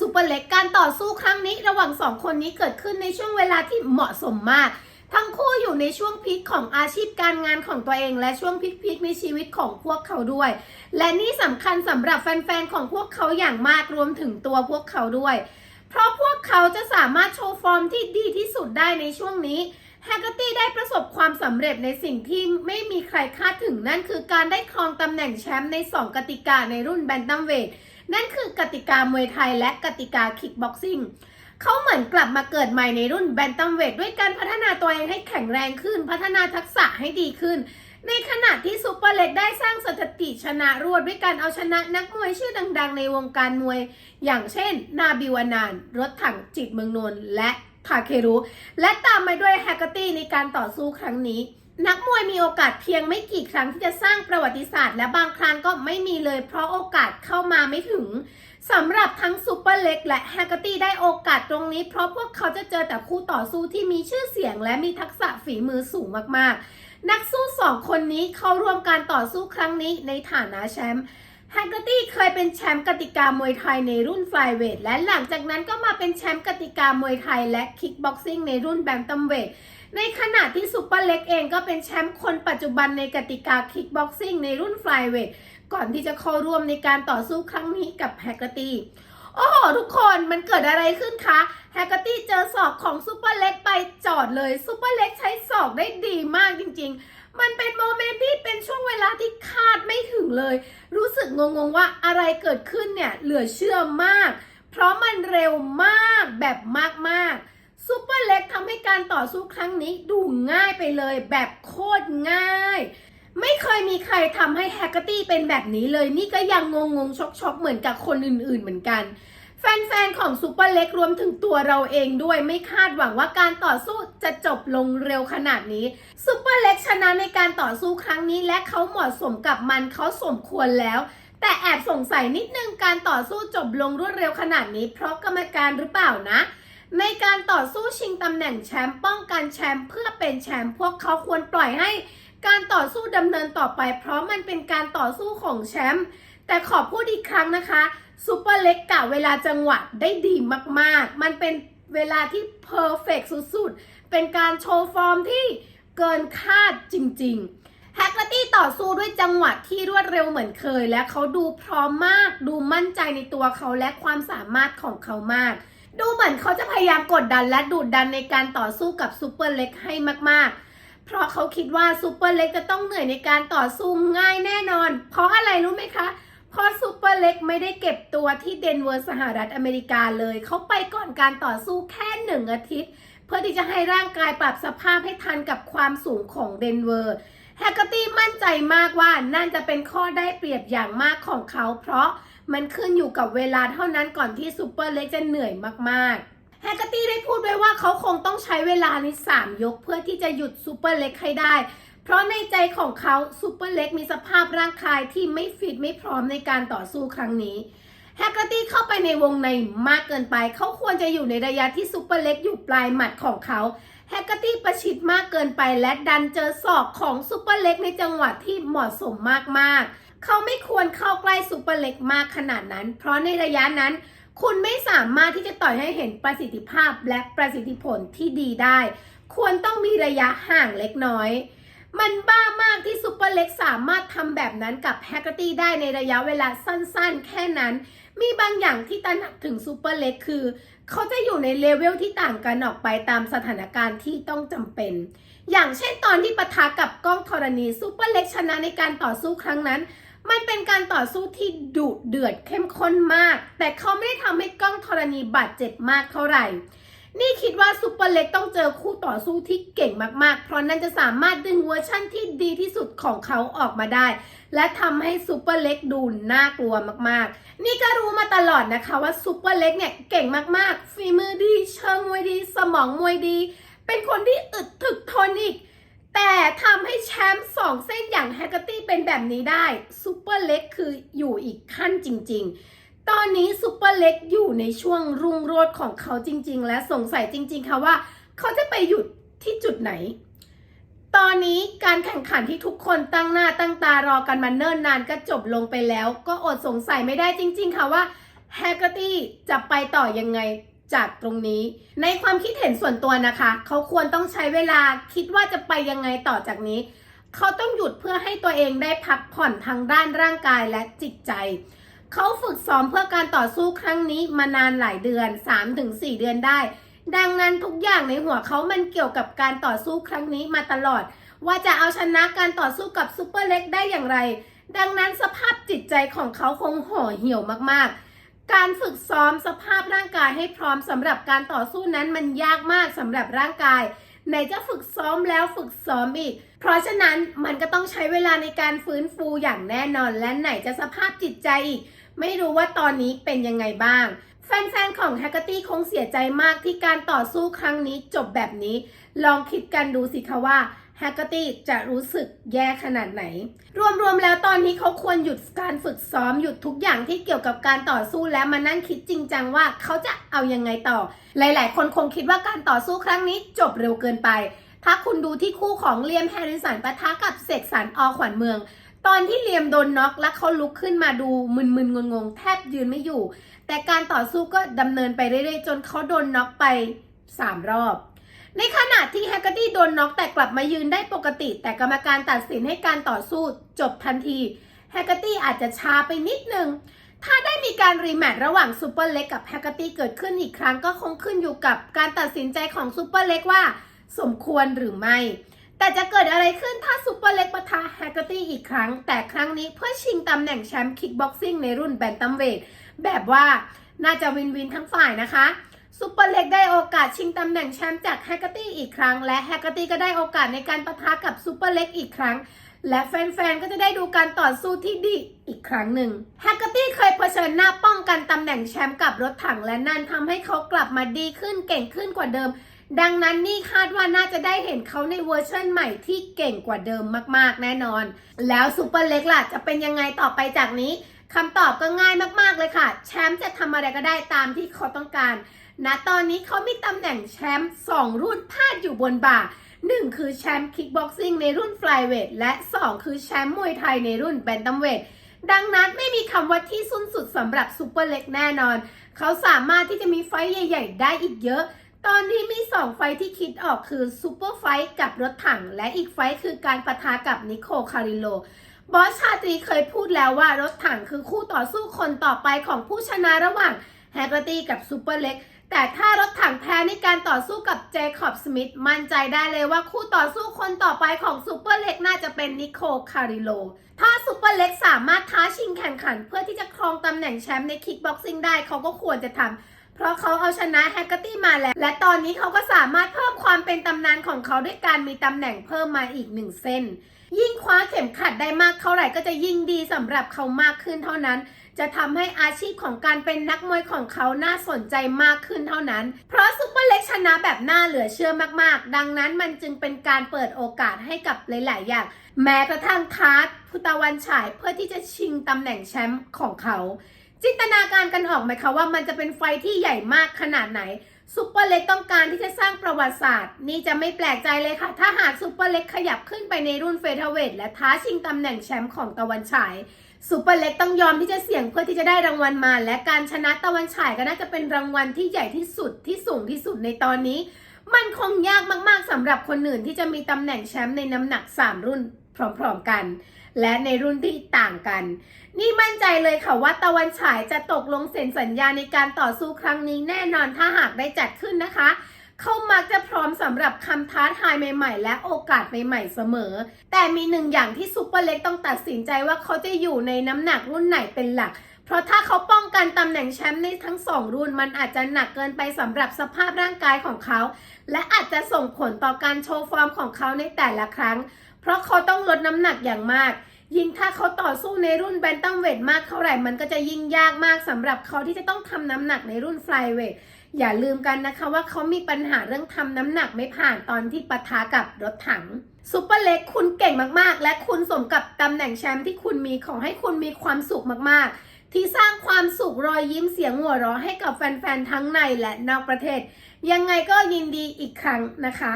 ซูเปอร์เล็กการต่อสู้ครั้งนี้ระหว่างสองคนนี้เกิดขึ้นในช่วงเวลาที่เหมาะสมมาก ทั้งคู่อยู่ในช่วงพีคของอาชีพการงานของตัวเอง และช่วงพีคๆในชีวิตของพวกเขาด้วย และนี่สำคัญสำหรับแฟนๆของพวกเขาอย่างมากรวมถึงตัวพวกเขาด้วย เพราะพวกเขาจะสามารถโชว์ฟอร์มที่ดีที่สุดได้ในช่วงนี้แฮกเกอร์ตี้ได้ประสบความสำเร็จในสิ่งที่ไม่มีใครคาดถึงนั่นคือการได้ครองตำแหน่งแชมป์ใน 2 กติกาในรุ่นแบนตัมเวท นั่นคือกติกามวยไทยและกติกาคิกบ็อกซิ่งเขาเหมือนกลับมาเกิดใหม่ในรุ่นแบนตัมเวทด้วยการพัฒนาตัวเองให้แข็งแรงขึ้น พัฒนาทักษะให้ดีขึ้น ในขณะที่ซูเปอร์เล็กได้สร้างสถิติชนะรวดด้วยการเอาชนะนักมวยชื่อดัง ๆ ในวงการมวย อย่างเช่น นาบิวานานรถถังจิตเมืองนนท์และทาเครุ และตามมาด้วยแฮกเกอร์ตี้ในการต่อสู้ครั้งนี้ นักมวยมีโอกาสเพียงไม่กี่ครั้งที่จะสร้างประวัติศาสตร์ และบางครั้งก็ไม่มีเลย เพราะโอกาสเข้ามาไม่ถึงสำหรับทั้งซูเปอร์เล็กและแฮกเกอร์ตี้ได้โอกาสตรงนี้ เพราะพวกเขาจะเจอแต่คู่ต่อสู้ที่มีชื่อเสียง และมีทักษะฝีมือสูงมากๆ นักสู้สองคนนี้เข้าร่วมการต่อสู้ครั้งนี้ในฐานะแชมป์แฮกเกอร์ตี้เคยเป็นแชมป์กติกามวยไทยในรุ่นไฟเวทและหลังจากนั้นก็มาเป็นแชมป์กติกามวยไทยและคิกบ็อกซิ่งในรุ่นแบนตัมเวท ในขณะที่ซูเปอร์เล็กเองก็เป็นแชมป์คนปัจจุบันในกติกาคิกบ็อกซิ่งในรุ่นไฟเวทก่อนที่จะเข้าร่วมในการต่อสู้ครั้งนี้กับแฮกเกอร์ตี้โอ้โหทุกคนมันเกิดอะไรขึ้นคะแฮกเกอร์ตี้เจอศอกของซูเปอร์เล็กไปจอดเลยซูเปอร์เล็กใช้ศอกได้ดีมากจริง ๆ มันเป็นโมเมนต์ที่เป็นช่วงเวลาที่คาดไม่ถึงเลย รู้สึกงงๆว่าอะไรเกิดขึ้นเนี่ยเหลือเชื่อมาก เพราะมันเร็วมากแบบมากๆ ซูเปอร์เล็กทำให้การต่อสู้ครั้งนี้ดูง่ายไปเลยแบบโคตรง่าย ไม่เคยมีใครทำให้แฮกเกอร์ตี้เป็นแบบนี้เลย นี่ก็ยังงงงๆช็อกๆเหมือนกับคนอื่นๆเหมือนกัน แฟนๆ ของซูเปอร์เล็กรวมถึงตัวเราเองด้วยไม่คาดหวังว่าการต่อสู้จะจบลงเร็วขนาดนี้ซูเปอร์เล็กชนะในการต่อสู้ครั้งนี้และเขาเหมาะสมกับมันเขาสมควรแล้วแต่แอบสงสัยนิดนึงการต่อสู้จบลงรวดเร็วขนาดนี้ เพราะกรรมการหรือเปล่านะ ในการต่อสู้ชิงตำแหน่งแชมป์ป้องกันแชมป์เพื่อเป็นแชมป์พวกเขาควรปล่อยให้การต่อสู้ดำเนินต่อไป เพราะมันเป็นการต่อสู้ของแชมป์แต่ขอพูดอีกครั้งนะคะซูเปอร์เล็กกะเวลาจังหวะได้ดีมากๆ มันเป็นเวลาที่เพอร์เฟกสุดๆ เป็นการโชว์ฟอร์มที่เกินคาดจริงๆ แฮกเกอร์ตี้ต่อสู้ด้วยจังหวะที่รวดเร็วเหมือนเคย และเขาดูพร้อมมาก ดูมั่นใจในตัวเขาและความสามารถของเขามาก ดูเหมือนเขาจะพยายามกดดันและดูดดันในการต่อสู้กับซูเปอร์เล็กให้มาก ๆ เพราะเขาคิดว่าซูเปอร์เล็กจะต้องเหนื่อยในการต่อสู้ง่ายแน่นอน เพราะอะไรรู้ไหมคะเพราะซูเปอร์เล็กไม่ได้เก็บตัวที่เดนเวอร์สหรัฐอเมริกาเลย เขาไปก่อนการต่อสู้แค่หนึ่งอาทิตย์ เพื่อที่จะให้ร่างกายปรับสภาพให้ทันกับความสูงของเดนเวอร์แฮกเกอร์ตี้มั่นใจมากว่านั่นจะเป็นข้อได้เปรียบอย่างมากของเขา เพราะ มันขึ้นอยู่กับเวลาเท่านั้นก่อนที่ซูเปอร์เล็กจะเหนื่อยมากๆแฮกเกอร์ตี้ได้พูดไว้ว่าเขาคงต้องใช้เวลาใน3ยกเพื่อที่จะหยุดซูเปอร์เล็กให้ได้ เพราะในใจของเขาซูเปอร์เล็กมีสภาพร่างกายที่ไม่ฟิตไม่พร้อมในการต่อสู้ครั้งนี้แฮกเกอร์ตี้เข้าไปในวงในมากเกินไป เขาควรจะอยู่ในระยะที่ซูเปอร์เล็กอยู่ปลายหมัดของเขา แฮกเกอร์ตี้ประชิดมากเกินไปและดันเจอศอกของซูเปอร์เล็กในจังหวะที่เหมาะสมมากๆ เขาไม่ควรเข้าใกล้ซูเปอร์เล็กมากขนาดนั้น เพราะในระยะนั้น คุณไม่สามารถที่จะต่อยให้เห็นประสิทธิภาพและประสิทธิผลที่ดีได้ ควรต้องมีระยะห่างเล็กน้อย มันบ้ามากที่ซูเปอร์เล็กสามารถทำแบบนั้นกับแฮกเกอร์ตี้ได้ในระยะเวลาสั้นๆ แค่นั้น มีบางอย่างที่ตระหนักถึงซูเปอร์เล็กคือ เขาจะอยู่ในเลเวลที่ต่างกันออกไปตามสถานการณ์ที่ต้องจำเป็น อย่างเช่นตอนที่ปะทะกับกล้องธรณีซูเปอร์เล็กชนะในการต่อสู้ครั้งนั้น มันเป็นการต่อสู้ที่ดุเดือดเข้มข้นมาก แต่เขาไม่ได้ทำให้กล้องธรณีบาดเจ็บมากเท่าไหร่ นี่คิดว่าซูเปอร์เล็กต้องเจอคู่ต่อสู้ที่เก่งมากๆ เพราะนั่นจะสามารถดึงเวอร์ชั่นที่ดีที่สุดของเขาออกมาได้ และทำให้ซูเปอร์เล็กดูน่ากลัวมากๆ นี่ก็รู้มาตลอดนะคะว่าซูเปอร์เล็กเนี่ยเก่งมากๆ ฝีมือดี เชิงมวยดี สมองมวยดี เป็นคนที่อึดถึกทนอีก แต่ทำให้แชมป์สองเส้นอย่างแฮกเกอร์ตี้เป็นแบบนี้ได้ซูเปอร์เล็กคืออยู่อีกขั้นจริง ๆ ตอนนี้ซูเปอร์เล็กอยู่ในช่วงรุ่งโรจน์ของเขาจริง ๆ และสงสัยจริง ๆ ค่ะว่า เขาจะไปหยุดที่จุดไหน ตอนนี้การแข่งขันที่ทุกคนตั้งหน้าตั้งตารอกันมาเนิ่นนานก็จบลงไปแล้ว ก็อดสงสัยไม่ได้จริง ๆ ค่ะว่าแฮกเกอร์ตี้จะไปต่อยังไงจากตรงนี้ ในความคิดเห็นส่วนตัวนะคะ เขาควรต้องใช้เวลาคิดว่าจะไปยังไงต่อจากนี้ เขาต้องหยุดเพื่อให้ตัวเองได้พักผ่อนทางด้านร่างกายและจิตใจ เขาฝึกซ้อมเพื่อการต่อสู้ครั้งนี้มานานหลายเดือน 3-4 เดือนได้ ดังนั้นทุกอย่างในหัวเขามันเกี่ยวกับการต่อสู้ครั้งนี้มาตลอด ว่าจะเอาชนะการต่อสู้กับซูเปอร์เล็กได้อย่างไร ดังนั้นสภาพจิตใจของเขาคงห่อเหี่ยวมากๆ การฝึกซ้อมสภาพร่างกายให้พร้อมสำหรับการต่อสู้นั้นมันยากมากสำหรับร่างกายไหนจะฝึกซ้อมแล้วฝึกซ้อมอีก เพราะฉะนั้นมันก็ต้องใช้เวลาในการฟื้นฟูอย่างแน่นอนและไหนจะสภาพจิตใจอีก ไม่รู้ว่าตอนนี้เป็นยังไงบ้าง แฟนๆ ของแฮกเกอร์ตี้คงเสียใจมากที่การต่อสู้ครั้งนี้จบแบบนี้ ลองคิดกันดูสิคะว่าแฮกเกอร์ตี้จะรู้สึกแย่ขนาดไหน รวมๆ แล้วตอนนี้เขาควรหยุดการฝึกซ้อมหยุดทุกอย่างที่เกี่ยวกับการต่อสู้แล้วมานั่งคิดจริงจังว่าเขาจะเอายังไงต่อ หลายๆ คนคงคิดว่าการต่อสู้ครั้งนี้จบเร็วเกินไป ถ้าคุณดูที่คู่ของเลียมแฮร์ริสันปะทะกับเสกสรรอขวัญเมือง ตอนที่เลียมโดนน็อกและเขาลุกขึ้นมาดูมึนๆงงๆ แทบยืนไม่อยู่ แต่การต่อสู้ก็ดำเนินไปเรื่อยๆ จนเขาโดนน็อกไป 3 รอบ ในขณะที่แฮกเกอร์ตี้โดนน็อกแต่กลับมายืนได้ปกติ แต่กรรมการตัดสินให้การต่อสู้จบทันทีแฮกเกอร์ตี้อาจจะช้าไปนิดนึง ถ้าได้มีการรีแมตช์ระหว่างซูเปอร์เล็กกับแฮกเกอร์ตี้เกิดขึ้นอีกครั้งก็คงขึ้นอยู่กับการตัดสินใจของซูเปอร์เล็กว่า สมควรหรือไม่ แต่จะเกิดอะไรขึ้นถ้าซูเปอร์เล็กปะทะแฮกเกอร์ตี้อีกครั้ง แต่ครั้งนี้เพื่อชิงตำแหน่งแชมป์คิกบ็อกซิ่งในรุ่นแบนตัมเวทแบบว่าน่าจะวินวินทั้งฝ่ายนะคะซูเปอร์เล็กได้โอกาสชิงตำแหน่งแชมป์จากแฮกเกอร์ตี้อีกครั้ง และแฮกเกอร์ตี้ก็ได้โอกาสในการปะทะกับซูเปอร์เล็กอีกครั้ง และแฟนๆ ก็จะได้ดูการต่อสู้ที่ดีอีกครั้งหนึ่งแฮกเกอร์ตี้เคยเผชิญหน้าป้องกันตำแหน่งแชมป์กับรถถังและนั่นทำให้เขากลับมาดีขึ้นเก่งขึ้นกว่าเดิม ดังนั้นนี่คาดว่าน่าจะได้เห็นเขาในเวอร์ชันใหม่ที่เก่งกว่าเดิมมากๆแน่นอน แล้วซูเปอร์เล็กล่ะจะเป็นยังไงต่อไปจากนี้คำตอบก็ง่ายมากๆเลยค่ะ แชมป์จะทำอะไรก็ได้ตามที่เขาต้องการณตอนนี้เขามีตำแหน่งแชมป์2รุ่นพาดอยู่บนบ่า1คือแชมป์คิกบ็อกซิ่งในรุ่นฟลายเวทและ 2 คือแชมป์มวยไทยในรุ่นแบนตัมเวทดังนั้นไม่มีคำว่าที่สิ้นสุดสำหรับซูเปอร์เล็กแน่นอน เขาสามารถที่จะมีไฟท์ใหญ่ ๆ ได้อีกเยอะ ตอนนี้มี 2 ไฟที่คิดออกคือซูเปอร์ไฟท์กับรถถัง และอีกไฟท์คือการปะทะกับนิโคคาริโล บอสชาตรีเคยพูดแล้วว่ารถถังคือคู่ต่อสู้คนต่อไปของผู้ชนะระหว่างแฮกเกอร์ตีกับซูเปอร์เล็ก แต่ถ้ารถถังแพ้ในการต่อสู้กับเจคอบสมิธมั่นใจได้เลยว่าคู่ต่อสู้คนต่อไปของซูเปอร์เล็กน่าจะเป็นนิโคคาริโล ถ้าซูเปอร์เล็กสามารถท้าชิงแข่งขัน เพื่อที่จะครองตำแหน่งแชมป์ในคิกบ็อกซิ่งได้เขาก็ควรจะทำ เพราะเขาเอาชนะแฮกเกอร์ตี้มาแล้ว และตอนนี้เขาก็สามารถเพิ่มความเป็นตำนานของเขาด้วยการมีตำแหน่งเพิ่มมาอีกหนึ่งเส้น ยิ่งคว้าเข็มขัดได้มากเท่าไหร่ก็จะยิ่งดีสำหรับเขามากขึ้นเท่านั้น จะทำให้อาชีพของการเป็นนักมวยของเขาน่าสนใจมากขึ้นเท่านั้น เพราะซุปเปอร์เล็กชนะแบบน่าเหลือเชื่อมากๆ ดังนั้นมันจึงเป็นการเปิดโอกาสให้กับหลาย ๆ อย่าง แม้กระทั่งคาร์ดพุตะวันฉายเพื่อที่จะชิงตำแหน่งแชมป์ของเขา จินตนาการกันออกไหมคะว่ามันจะเป็นไฟที่ใหญ่มากขนาดไหนซูเปอร์เล็กต้องการที่จะสร้างประวัติศาสตร์ นี่จะไม่แปลกใจเลยค่ะ ถ้าหากซูเปอร์เล็กขยับขึ้นไปในรุ่นเฟเธอร์เวทและท้าชิงตำแหน่งแชมป์ของตะวันฉายซูเปอร์เล็กต้องยอมที่จะเสี่ยงเพื่อที่จะได้รางวัลมา และการชนะตะวันฉายก็น่าจะเป็นรางวัลที่ใหญ่ที่สุดที่สูงที่สุดในตอนนี้ มันคงยากมากๆสำหรับคนอื่นที่จะมีตำแหน่งแชมป์ในน้ำหนัก 3 รุ่นพร้อมๆกัน และในรุ่นที่ต่างกัน นี่มั่นใจเลยค่ะว่าตะวันฉายจะตกลงเซ็นสัญญาในการต่อสู้ครั้งนี้แน่นอนถ้าหากได้จัดขึ้นนะคะเขามักจะพร้อมสำหรับคำท้าทายใหม่ๆ และโอกาสใหม่ๆเสมอ แต่มีหนึ่งอย่างที่ซูเปอร์เล็กต้องตัดสินใจว่าเขาจะอยู่ในน้ำหนักรุ่นไหนเป็นหลัก เพราะถ้าเขาป้องกันตำแหน่งแชมป์ในทั้งสองรุ่น มันอาจจะหนักเกินไปสำหรับสภาพร่างกายของเขา และอาจจะส่งผลต่อการโชว์ฟอร์มของเขาในแต่ละครั้ง เพราะเขาต้องลดน้ำหนักอย่างมาก ยิ่งถ้าเขาต่อสู้ในรุ่นแบนตัมเวทมากเท่าไหร่มันก็จะยิ่งยากมากสำหรับเขาที่จะต้องทำน้ำหนักในรุ่นฟลายเวทอย่าลืมกันนะคะว่าเขามีปัญหาเรื่องทำน้ำหนักไม่ผ่านตอนที่ปะทะกับรถถังซูเปอร์เล็กคุณเก่งมากๆ และคุณสมกับตำแหน่งแชมป์ที่คุณมีขอให้คุณมีความสุขมากๆ ที่สร้างความสุขรอยยิ้มเสียงหัวเราะให้กับแฟนๆ ทั้งในและนอกประเทศ ยังไงก็ยินดีอีกครั้งนะคะ